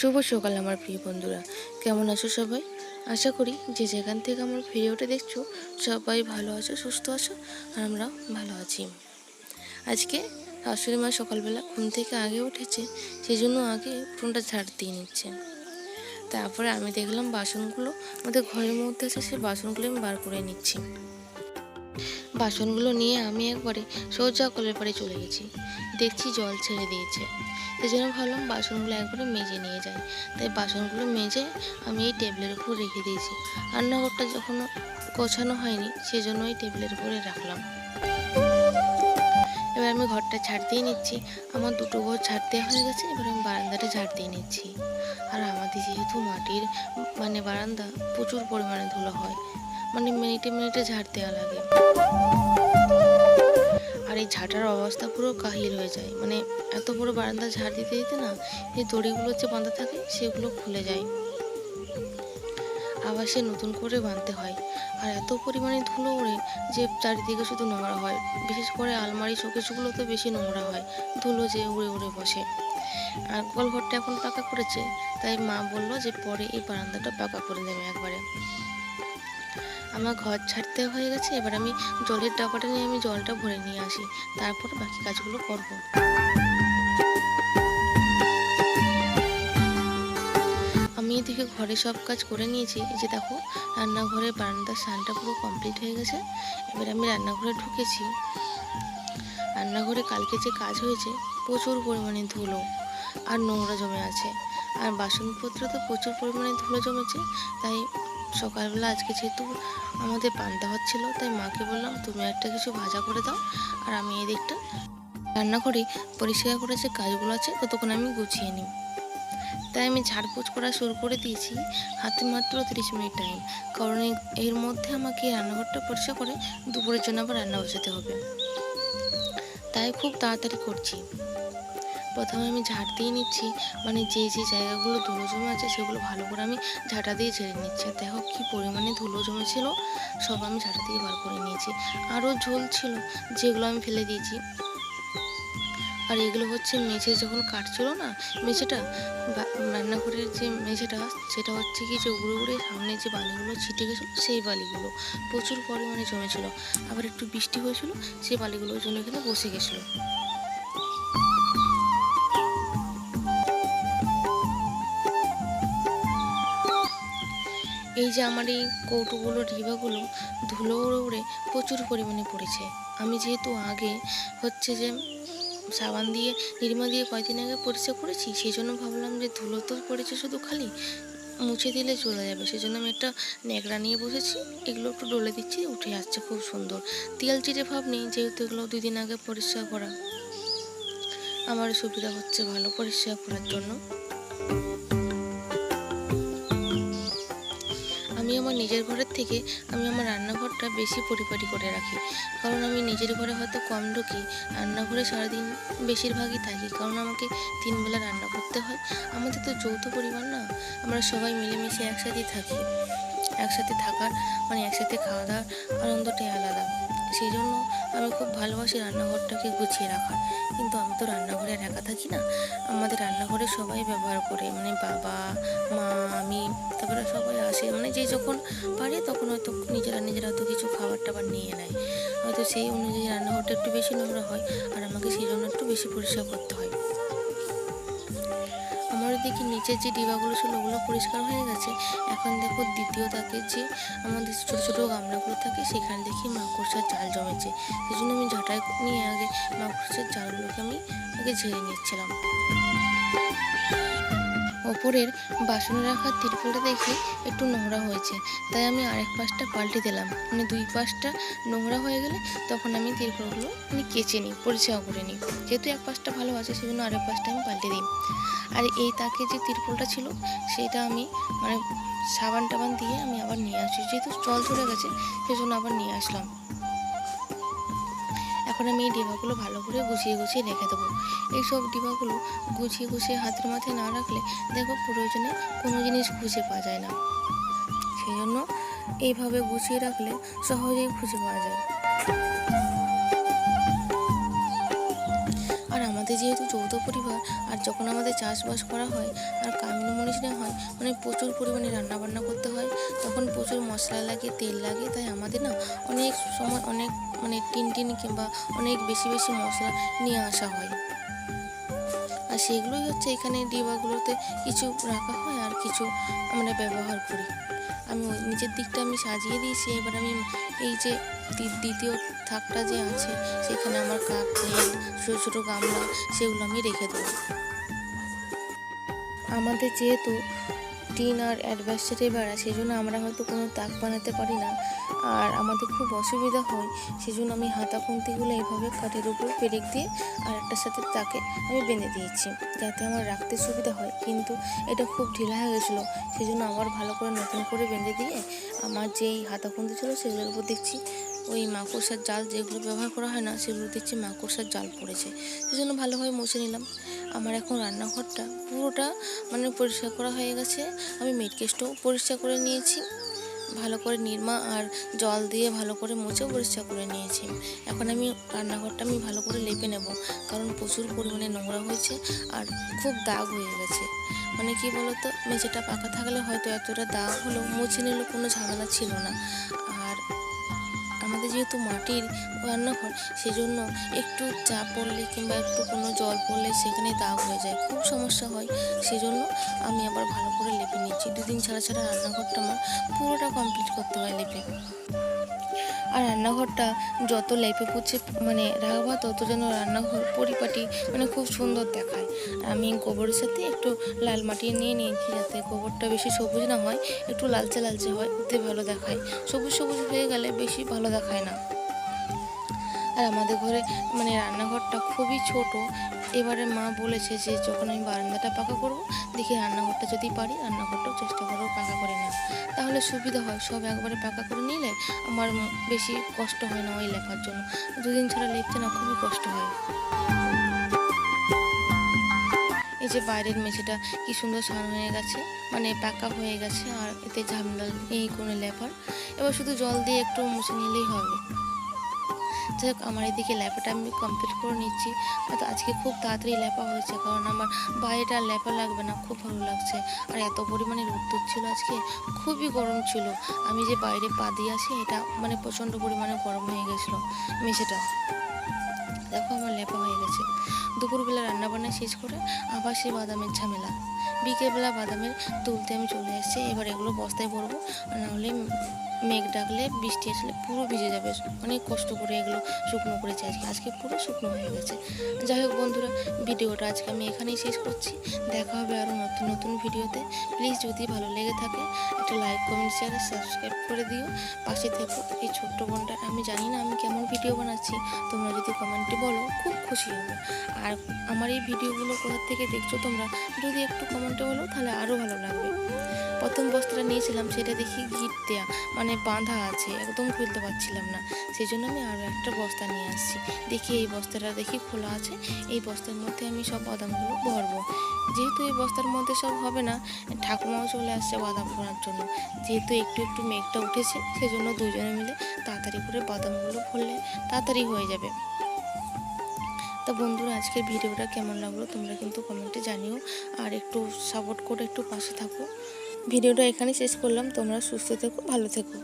শুভ সকাল আমার প্রিয় বন্ধুরা। কেমন আছো সবাই? আশা করি যে যেখান থেকে আমার ভিডিওটা দেখছ, সবাই ভালো আছো, সুস্থ আছো, আর আমরাও ভালো আছি। আজকে শাশুড়ি মা সকালবেলা ঘুম থেকে আগে উঠেছে সেই জন্য আগে ফোনটা ঝাড় দিয়ে নিচ্ছে। তারপরে আমি দেখলাম বাসনগুলো আমাদের ঘরের মধ্যে আছে, সেই বাসনগুলো আমি বার করে নিচ্ছি। বাসনগুলো নিয়ে আমি একবারে সোজা কলের চলে গেছি। দেখছি জল ছেড়ে দিয়েছে। সেই জন্য ভাবলাম বাসনগুলো একবারে মেজে নিয়ে যাই। তাই বাসনগুলো মেজে আমি এই টেবিলের উপর রেখে দিয়েছি। রান্নাঘরটা যখন গোছানো হয়নি সেই জন্য এই টেবিলের উপরে রাখলাম। এবার আমি ঘরটা ঝাড় দিয়ে নিচ্ছি। আমার দুটো ঘর ঝাড় দেওয়া হয়ে গেছে, এবার আমি বারান্দাটা ঝাড় দিয়ে নিচ্ছি। আর আমাদের যেহেতু মাটির মানে বারান্দা প্রচুর পরিমাণে ধুলো হয় মানে মিনিটে মিনিটে ঝাড় দেওয়া লাগে। আর এই ঝাঁটার অবস্থা পুরো কাহিল হয়ে যায়। মানে এত বড় বারান্দা ঝাড় দিতে দিতে না, এই দড়িগুলো যে বাঁধা থাকে, সেগুলো খুলে যায়। আবার সে নতুন করে বাঁধতে হয়। আর এত পরিমাণে ধুলো ওড়ে যে চারিদিকে শুধু নোংরা হয়। বিশেষ করে আলমারি শোকেসগুলো তো বেশি নোংরা হয়। ধুলো যে উড়ে উড়ে বসে। আর গোল ঘরটা এখন পাকা করেছে, তাই মা বলল যে পরে এই বারান্দাটা পাকা করে দেবে একবারে। আমার ঘর ছাড়তে হয়ে গেছে, এবার আমি জলের ডাবাটা নিয়ে আমি জলটা ভরে নিয়ে আসি, তারপর বাকি কাজগুলো করব। আমি এদিকে ঘরে সব কাজ করে নিয়েছি যে দেখো রান্নাঘরে বারান্দার সানটা পুরো কমপ্লিট হয়ে গেছে, এবার আমি রান্নাঘরে ঢুকেছি। রান্নাঘরে কালকে যে কাজ হয়েছে, প্রচুর পরিমাণে ধুলো আর নোংরা জমে আছে, আর বাসনপত্র তো প্রচুর পরিমাণে ধুলো জমেছে, তাই সকালবেলা আজকে যেহেতু আমাদের পান্তা হচ্ছিল তাই মাকে বললাম, তুমি একটা কিছু ভাজা করে দাও, আর আমি এই দিকটা রান্না করে পরিষ্কার করে যে কাজগুলো আছে, ততক্ষণ আমি গুছিয়ে নিই। তাই আমি ঝাড়পোছ করা শুরু করে দিয়েছি, হাতে মাত্র তিরিশ মিনিট টাইম কারণ এর মধ্যে আমাকে রান্নাঘরটা পরিষ্কার করে দুপুরের জন্য আবার রান্না বসাতে হবে। তাই খুব তাড়াতাড়ি করছি। প্রথমে আমি ঝাঁট দিয়ে নিচ্ছি। মানে যে যে জায়গাগুলো ধুলো জমে আছে সেগুলো ভালো করে আমি ঝাঁটা দিয়ে ঝেড়ে নিচ্ছি। দেখো কী পরিমাণে ধুলো জমেছিল, সব আমি ঝাঁটা দিয়ে বার করে নিয়েছি। আরও ঝোল ছিল, যেগুলো আমি ফেলে দিয়েছি। আর এগুলো হচ্ছে মেঝে যখন কাটছিল না, মেঝেটা রান্নাঘরের যে মেঝেটা, সেটা হচ্ছে কি যে উড়ে উড়ে সামনে যে বালিগুলো ছিটে গেছিল, সেই বালিগুলো প্রচুর পরিমাণে জমেছিল। আবার একটু বৃষ্টি হয়েছিল, সেই বালিগুলোর জন্য কিন্তু বসে গেছিল। এই যে আমার এই কৌটোগুলো ডিবাগুলো ধুলো উড়ে উড়ে প্রচুর পরিমাণে পড়েছে। আমি যেহেতু আগে হচ্ছে যে সাবান দিয়ে, নির্মা দিয়ে কয়দিন আগে পরিষ্কার করেছি সেই জন্য ভাবলাম যে ধুলো তো পড়েছে শুধু খালি, মুছে দিলে চলে যাবে। সেই জন্য আমি একটা ন্যাকড়া নিয়ে বসেছি, এগুলো একটু ডলে দিচ্ছি, উঠে আসছে খুব সুন্দর। তেল চিটে ভাব নেই, যেহেতু এগুলো দুই দিন আগে পরিষ্কার করা। আমার সুবিধা হচ্ছে ভালো পরিষ্কার করার জন্য। আমি আমার নিজের ঘরের থেকে আমি আমার রান্নাঘরটা বেশি পরিপাটি করে রাখি। কারণ আমি নিজের ঘরে হয়তো কম ঢুকি, রান্নাঘরে সারাদিন বেশিরভাগই থাকি। কারণ আমাকে তিনবেলা রান্না করতে হয়। আমাদের তো যৌথ পরিবার না, আমরা সবাই মিলেমিশে একসাথেই থাকি। একসাথে থাকার মানে একসাথে খাওয়া দাওয়ার আনন্দটাই আলাদা। সেই জন্য আমি খুব ভালোবাসি রান্নাঘরটাকে গুছিয়ে রাখার। কিন্তু আমি তো রান্নাঘরে একা থাকি না। আমাদের রান্নাঘরে সবাই ব্যবহার করে। মানে বাবা, মা, আমি, তারপরে সবাই আসে। মানে যে যখন পারে তখন হয়তো নিজেরা নিজেরা হয়তো কিছু খাবার টাবার নিয়ে নেয়। হয়তো সেই অনুযায়ী রান্নাঘরটা একটু বেশি নোংরা হয় আর আমাকে সেই জন্য একটু বেশি পরিষ্কার করতে হয়। আমার দেখি নিচের যে ডিবাগুলো ছিল ওগুলো পরিষ্কার হয়ে গেছে। এখন দেখো দ্বিতীয় তাকে যে আমাদের ছোটো ছোটো গামলাগুলো থাকে, সেখানে দেখি মাকড়সার জাল জমেছে। সেই জন্য আমি ঝাঁটাই নিয়ে আগে মাকড়সার জালগুলোকে আমি আগে ঝেড়ে নিচ্ছিলাম। ওপরের বাসনে রাখা তিরপলটা দেখে একটু নোংরা হয়েছে। তাই আমি আরেক পাশটা পাল্টে দিলাম। মানে দুই পাশটা নোংরা হয়ে গেলে তখন আমি তিরপলগুলো মানে কেচে নিই, পরিষ্কার করে নিই। যেহেতু এক পাশটা ভালো আছে, সেজন্য আরেক পাশটা আমি পাল্টে দিই। আর এই তাকে যে তিরপলটা ছিল, সেটা আমি মানে সাবান টাবান দিয়ে আমি আবার নিয়ে আসি। যেহেতু জল চলে গেছে, সেজন্য আবার নিয়ে আসলাম। এখন আমি এই ডিবাগুলো ভালো করে গুছিয়ে গুছিয়ে রেখে দেবো। এইসব ডিবাগুলো গুছিয়ে গুছিয়ে হাতের মাথায় না রাখলে দেখো প্রয়োজনে কোনো জিনিস খুঁজে পাওয়া যায় না। সেই জন্য এইভাবে গুছিয়ে রাখলে সহজেই খুঁজে পাওয়া যায়। আমাদের যেহেতু যৌথ পরিবার, আর যখন আমাদের চাষবাস করা হয়, আর কামিনী মনীষরা হয় মানে প্রচুর পরিমাণে রান্না বান্না করতে হয়, তখন প্রচুর মশলা লাগে, তেল লাগে, তাই আমাদের না অনেক সময় অনেক মানে টিন টিন কিংবা অনেক বেশি বেশি মশলা নিয়ে আসা হয়। আর সেগুলোই হচ্ছে এখানে ডিবাগুলোতে কিছু রাখা হয়, আর কিছু আমরা ব্যবহার করি। আমি নিচের দিকটা আমি সাজিয়ে দিয়েছি, এবার আমি এই যে দ্বি- দ্বিতীয় থাকটা যে আছে, সেখানে আমার কাপ, প্লেট, ছোটো ছোটো গামলা, সেগুলো আমি রেখে দেবো। আমাদের যেহেতু টিন আর অ্যাডভার্সারি সেই জন্য আমরা হয়তো কোনো তাক বানাতে পারি না। আর আমাদের খুব অসুবিধা হয় সেই জন্য আমি হাতা খুন্তিগুলো এইভাবে কাঠের উপর পেরেক দিয়ে আর একটার সাথে তাকে আমি বেঁধে দিয়েছি, যাতে আমার রাখতে সুবিধা হয়। কিন্তু এটা খুব ঢিলা হয়ে গেছিল সেই জন্য আবার ভালো করে নতুন করে বেঁধে দিয়ে আমার যেই হাতা খুন্তি ছিল, সেগুলোর উপর দেখছি ওই মাকড়সার জাল যেগুলো ব্যবহার করা হয় না, সেগুলো দেখছি মাকড়সার জাল পড়েছে। সেই জন্য ভালোভাবে মুছে নিলাম। আমার এখন রান্নাঘরটা পুরোটা মানে পরিষ্কার করা হয়ে গেছে। আমি মেটকেসটাও পরিষ্কার করে নিয়েছি। ভালো করে নির্মা আর জল দিয়ে ভালো করে মুছে পরিষ্কার করে নিয়েছি। এখন আমি রান্নাঘরটা আমি ভালো করে লেপে নেব। কারণ প্রচুর পরিমাণে নোংরা হয়েছে আর খুব দাগ হয়ে গেছে। মানে কি বলতো, মেঝেটা পাকা থাকলে হয়তো এতটা দাগ হলো মুছে নিলে কোনো ঝামেলা ছিল না। আমাদের যেহেতু মাটির রান্নাঘর, সেজন্য একটু চা পড়লে কিংবা একটু কোনো জল পড়লে সেখানে দাগ হয়ে যায়, খুব সমস্যা হয়। সেজন্য আমি আবার ভালো করে লেপে নিচ্ছি। দুদিন ছাড়া ছাড়া রান্নাঘরটা আমার পুরোটা কমপ্লিট করতে হয় লেপে। আর রান্নাঘরটা যত লেপে পুছে মানে রাখবা, তত যেন রান্নাঘর পরিপাটি মানে খুব সুন্দর দেখায়। আর আমি গোবরের সাথে একটু লাল মাটি নিয়ে নিয়েছি যাতে গোবরটা বেশি সবুজ না হয়, একটু লালচে লালচে হয় ওতে ভালো দেখায়। সবুজ সবুজ হয়ে গেলে বেশি ভালো দেখায় না। আর আমাদের ঘরে মানে রান্নাঘরটা খুবই ছোট। এবারে মা বলেছে যে যখন আমি বারান্দাটা পাকা করব, দেখি রান্নাঘরটা যদি পারি, রান্নাঘরটাও চেষ্টা করব পাকা করে নেওয়া তাহলে সুবিধা হয়, সব একবারে পাকা করে নিলে আমার বেশি কষ্ট হয় না ওই লেখার জন্য। দুদিন ছাড়া লিখতে না খুবই কষ্ট হয়। এই যে বাইরের মেঝেটা কি সুন্দর সান হয়ে গেছে মানে পাকা হয়ে গেছে, আর এতে ঝামেলা এই কোনো লেপার এবার শুধু জল দিয়ে একটু মুছে নিলেই হবে। যাই হোক আমার এদিকে ল্যাপাটা আমি কমপ্লিট করে নিচ্ছি। হয়তো আজকে খুব তাড়াতাড়ি ল্যাপা হয়েছে, কারণ আমার বাইরেটা ল্যাপা লাগবে না, খুব ভালো লাগছে। আর এত পরিমাণে রোদ্দুর ছিল আজকে, খুবই গরম ছিল। আমি যে বাইরে পা দিয়ে আসি, এটা মানে প্রচণ্ড পরিমাণে গরম হয়ে গেছিল, মেঝেটা। দেখো আমার লেপা হয়ে গেছে। দুপুরবেলা রান্না বান্না শেষ করে আবার সেই বাদামের ঝামেলা। বিকেলবেলা বাদামের তুলতে আমি চলে এসেছি এবার এগুলো বস্তায় ভরবো নাহলে মেঘ ডাকলে বৃষ্টি আসলে পুরো ভিজে যাবে। অনেক কষ্ট করে এগুলো শুকনো করেছি আজকে। আজকে পুরো শুকনো হয়ে গেছে। যাই হোক বন্ধুরা, ভিডিওটা আজকে আমি এখানেই শেষ করছি। দেখা হবে আরও নতুন নতুন ভিডিওতে। প্লিজ যদি ভালো লেগে থাকে, একটা লাইক কমেন্ট শেয়ার সাবস্ক্রাইব করে দিও। পাশে থেকো। এই ছোট্ট বোনটা, আমি জানি না আমি কেমন ভিডিও বানাচ্ছি। তোমরা যদি কমেন্টে বলো, খুব খুশি হব। আর আমার এই ভিডিওগুলো কোথা থেকে দেখছ তোমরা, যদি একটু কমেন্টে বলো, তাহলে আরও ভালো লাগবে। প্রথম বস্তাটা নিয়েছিলাম, সেটা দেখি গিট দেয়া মানে বাঁধা আছে, একদম খুলতে পারছিলাম না। সেই জন্য আমি আরও একটা বস্তা নিয়ে আসছি। দেখি এই বস্তাটা দেখি খোলা আছে, এই বস্তার মধ্যে আমি সব বাদামগুলো ভরবো। যেহেতু এই বস্তার মধ্যে সব হবে না ঠাকুমাও চলে আসছে বাদাম ভরার জন্য। যেহেতু একটু একটু মেঘটা উঠেছে, সেজন্য দুজনে মিলে তাড়াতাড়ি করে বাদামগুলো ভরলে তাড়াতাড়ি হয়ে যাবে। তা বন্ধুরা, আজকের ভিডিওটা কেমন লাগল তোমরা কিন্তু কমেন্টে জানিও। আর একটু সাপোর্ট করে একটু পাশে থাকো। ভিডিওটা এখানে শেষ করলাম। তোমরা সুস্থ থেকো ভালো থেকো।